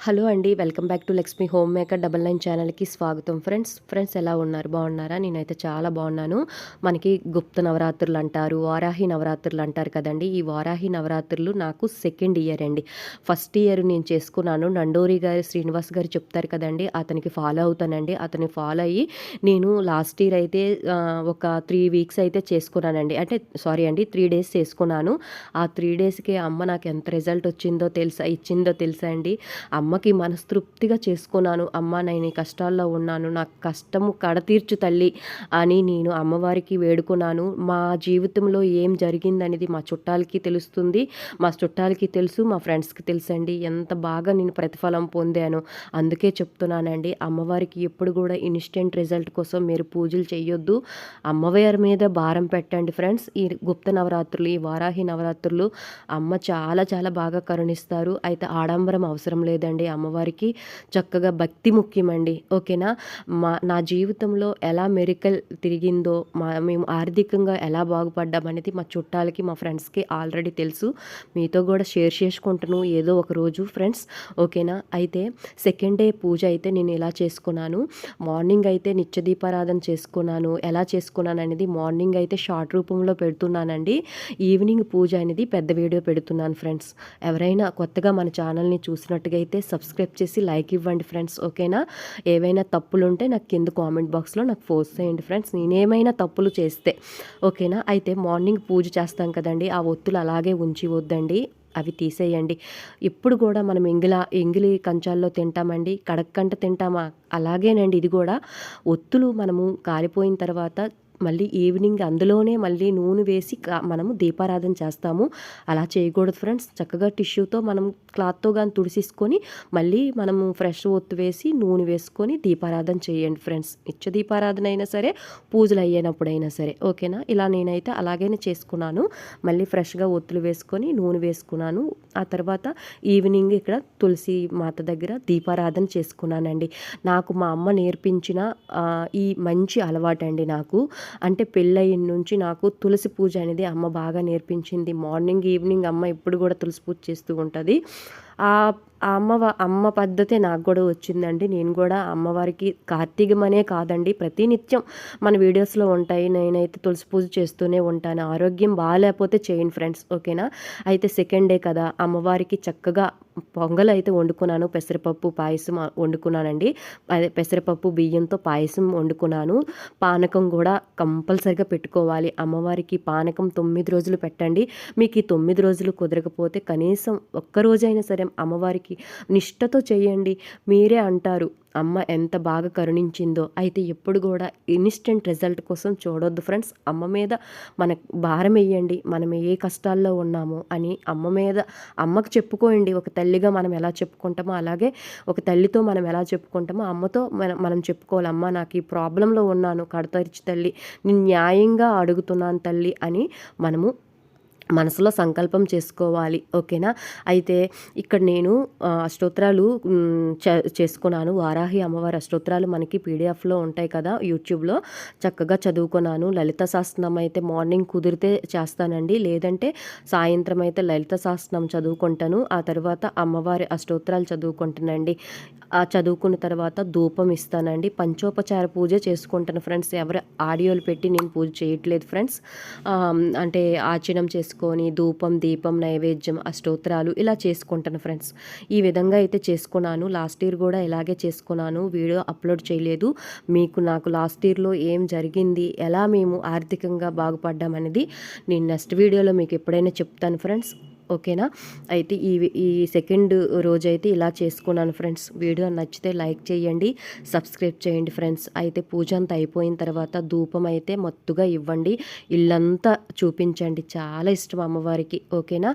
Hello అండి welcome back to Lakshmi homemaker double nine ఛానల్కి స్వాగతం. ఫ్రెండ్స్ ఫ్రెండ్స్ ఎలా ఉన్నారు? బాగున్నారా? నేనైతే చాలా బాగున్నాను. మనకి గుప్త నవరాత్రులు అంటారు వారాహి నవరాత్రులు అంటారు కదండి. ఈ వారాహి నవరాత్రులు నాకు సెకండ్ ఇయర్ అండి. ఫస్ట్ ఇయర్ నేను చేసుకున్నాను. నండోరి గారు శ్రీనివాస్ గారు చెప్తారు కదండి అతనికి ఫాలో అవుతానండి. అతని ఫాలో అయ్యి నేను లాస్ట్ ఇయర్ అయితే ఒక త్రీ వీక్స్ అయితే చేసుకున్నానండి. అంటే సారీ అండి త్రీ డేస్ చేసుకున్నాను. ఆ త్రీ డేస్కి అమ్మ నాకు ఎంత రిజల్ట్ వచ్చిందో తెలుసా? ఇచ్చిందో తెలుసా అండి? అమ్మ అమ్మకి మనస్తృప్తిగా చేసుకున్నాను. అమ్మ నేను ఈ కష్టాల్లో ఉన్నాను. నాకు కష్టము కడతీర్చు తల్లి అని నేను అమ్మవారికి వేడుకున్నాను. మా జీవితంలో ఏం జరిగిందనేది మా చుట్టాలకి తెలుస్తుంది. మా చుట్టాలకి తెలుసు మా ఫ్రెండ్స్కి తెలుసండి. ఎంత బాగా నేను ప్రతిఫలం పొందాను. అందుకే చెప్తున్నానండి అమ్మవారికి ఎప్పుడు కూడా ఇన్స్టెంట్ రిజల్ట్ కోసం మీరు పూజలు చేయొద్దు అమ్మవారి మీద భారం పెట్టండి ఫ్రెండ్స్. ఈ గుప్త నవరాత్రులు ఈ వారాహి నవరాత్రులు అమ్మ చాలా చాలా బాగా కరుణిస్తారు. అయితే ఆడంబరం అవసరం లేదండి. అమ్మవారికి. చక్కగా భక్తి ముఖ్యమండి. ఓకేనా? మా నా జీవితంలో ఎలా మెరికల్ తిరిగిందో మా మేము ఆర్థికంగా ఎలా బాగుపడ్డామనేది మా చుట్టాలకి మా ఫ్రెండ్స్కి ఆల్రెడీ తెలుసు. మీతో కూడా షేర్ చేసుకుంటాను ఏదో ఒక రోజు ఫ్రెండ్స్. ఓకేనా? అయితే సెకండ్ డే పూజ అయితే నేను ఎలా చేసుకున్నాను. మార్నింగ్ అయితే నిత్యదీపారాధన చేసుకున్నాను. ఎలా చేసుకున్నాను అనేది మార్నింగ్ అయితే షార్ట్ రూపంలో పెడుతున్నానండి. ఈవినింగ్ పూజ అనేది పెద్ద వీడియో పెడుతున్నాను ఫ్రెండ్స్. ఎవరైనా కొత్తగా మన ఛానల్ని చూసినట్టుగా అయితే సబ్స్క్రైబ్ చేసి లైక్ ఇవ్వండి ఫ్రెండ్స్ ఓకేనా? ఏవైనా తప్పులు ఉంటే నాకు కింద కామెంట్ బాక్స్లో నాకు పోస్ట్ చేయండి ఫ్రెండ్స్ నేనేమైనా తప్పులు చేస్తే ఓకేనా? అయితే మార్నింగ్ పూజ చేస్తాం కదండి ఆ ఒత్తులు అలాగే ఉంచి వద్దండి అవి తీసేయండి. ఇప్పుడు కూడా మనం ఎంగిల ఎంగిలి కంచాల్లో తింటామండి కడక్కంట తింటామా? అలాగేనండి ఇది కూడా. ఒత్తులు మనము కాలిపోయిన తర్వాత మళ్ళీ ఈవినింగ్ అందులోనే మళ్ళీ నూనె వేసి మనము దీపారాధన చేస్తాము. అలా చేయకూడదు ఫ్రెండ్స్. చక్కగా టిష్యూతో మనం క్లాత్తో కానీ తుడిసేసుకొని మళ్ళీ మనము ఫ్రెష్ ఒత్తు వేసి నూనె వేసుకొని దీపారాధన చేయండి ఫ్రెండ్స్. నిత్య దీపారాధన అయినా సరే పూజలు అయ్యేటప్పుడైనా సరే. ఓకేనా? ఇలా నేనైతే అలాగైనా చేసుకున్నాను. మళ్ళీ ఫ్రెష్గా ఒత్తులు వేసుకొని నూనె వేసుకున్నాను. ఆ తర్వాత ఈవినింగ్ ఇక్కడ తులసి మాత దగ్గర దీపారాధన చేసుకున్నానండి. నాకు మా అమ్మ నేర్పించిన ఈ మంచి అలవాటు అండి నాకు. అంటే పెళ్ళయిన నుంచి నాకు తులసి పూజ అనేది అమ్మ బాగా నేర్పించింది. మార్నింగ్ ఈవినింగ్ అమ్మ ఎప్పుడు కూడా తులసి పూజ చేస్తూ ఉంటుంది. ఆ అమ్మ అమ్మ పద్ధతే నాకు కూడా వచ్చిందండి. నేను కూడా అమ్మవారికి కార్తీకమనే కాదండి ప్రతినిత్యం మన వీడియోస్లో ఉంటాయి. నేనైతే తులసి పూజ చేస్తూనే ఉంటాను. ఆరోగ్యం బాగాలేకపోతే చేయండి ఫ్రెండ్స్ ఓకేనా? అయితే సెకండ్ డే కదా అమ్మవారికి చక్కగా పొంగల్ అయితే వండుకున్నాను. పెసరపప్పు పాయసం వండుకున్నానండి. అదే పెసరపప్పు బియ్యంతో పాయసం వండుకున్నాను. పానకం కూడా కంపల్సరిగా పెట్టుకోవాలి. అమ్మవారికి పానకం తొమ్మిది రోజులు పెట్టండి. మీకు ఈ తొమ్మిది రోజులు కుదరకపోతే కనీసం ఒక్క రోజైనా సరే అమ్మవారికి నిష్టతో చేయండి. మీరే అంటారు అమ్మ ఎంత బాగా కరుణించిందో. అయితే ఎప్పుడు కూడా ఇన్స్టెంట్ రిజల్ట్ కోసం చూడొద్దు ఫ్రెండ్స్. అమ్మ మీద మన భారం వేయండి మనం ఏ కష్టాల్లో ఉన్నామో అని అమ్మ మీద అమ్మకు చెప్పుకోండి ఒక తల్లిగా మనం ఎలా చెప్పుకుంటామో అలాగే ఒక తల్లితో మనం ఎలా చెప్పుకుంటామో అమ్మతో మనం మనం చెప్పుకోవాలి. అమ్మ నాకు ఈ ప్రాబ్లంలో ఉన్నాను కడతరిచి తల్లి నేను న్యాయంగా అడుగుతున్నాను తల్లి అని మనము మనసులో సంకల్పం చేసుకోవాలి ఓకేనా? అయితే ఇక్కడ నేను అష్టోత్రాలు అష్టోత్తరాలు చేసుకున్నాను. వారాహి అమ్మవారి అష్టోత్తరాలు మనకి పీడిఎఫ్లో ఉంటాయి కదా యూట్యూబ్లో. చక్కగా చదువుకున్నాను. లలిత శాస్త్రం అయితే మార్నింగ్ కుదిరితే చేస్తానండి. లేదంటే సాయంత్రం అయితే లలిత శాస్త్రం చదువుకుంటాను. ఆ తర్వాత అమ్మవారి అష్టోత్తరాలు చదువుకుంటానండి. ఆ చదువుకున్న తర్వాత ధూపం ఇస్తానండి. పంచోపచార పూజ చేసుకుంటాను ఫ్రెండ్స్. ఎవరు ఆడియోలు పెట్టి నేను పూజ చేయట్లేదు ఫ్రెండ్స్. అంటే అంటే ఆచనం చేసుకొని ధూపం దీపం నైవేద్యం అష్టోత్తరాలు ఇలా చేసుకుంటాను ఫ్రెండ్స్. ఈ విధంగా అయితే చేసుకున్నాను. లాస్ట్ ఇయర్ కూడా ఇలాగే చేసుకున్నాను. వీడియో అప్లోడ్ చేయలేదు. మీకు నాకు లాస్ట్ ఇయర్లో ఏం జరిగింది ఎలా మేము ఆర్థికంగా బాగుపడ్డామనేది నేను నెక్స్ట్ వీడియోలో మీకు ఎప్పుడైనా చెప్తాను ఫ్రెండ్స్. ఓకేనా? అయితే ఈ ఈ సెకండ్ రోజైతే ఇలా చేసుకున్నాను ఫ్రెండ్స్. వీడియో నచ్చితే లైక్ చేయండి సబ్స్క్రైబ్ చేయండి ఫ్రెండ్స్. అయితే పూజ అంతా అయిపోయిన తర్వాత ధూపం అయితే మత్తుగా ఇవ్వండి. ఇల్లంతా చూపించండి. చాలా ఇష్టం అమ్మవారికి. ఓకేనా?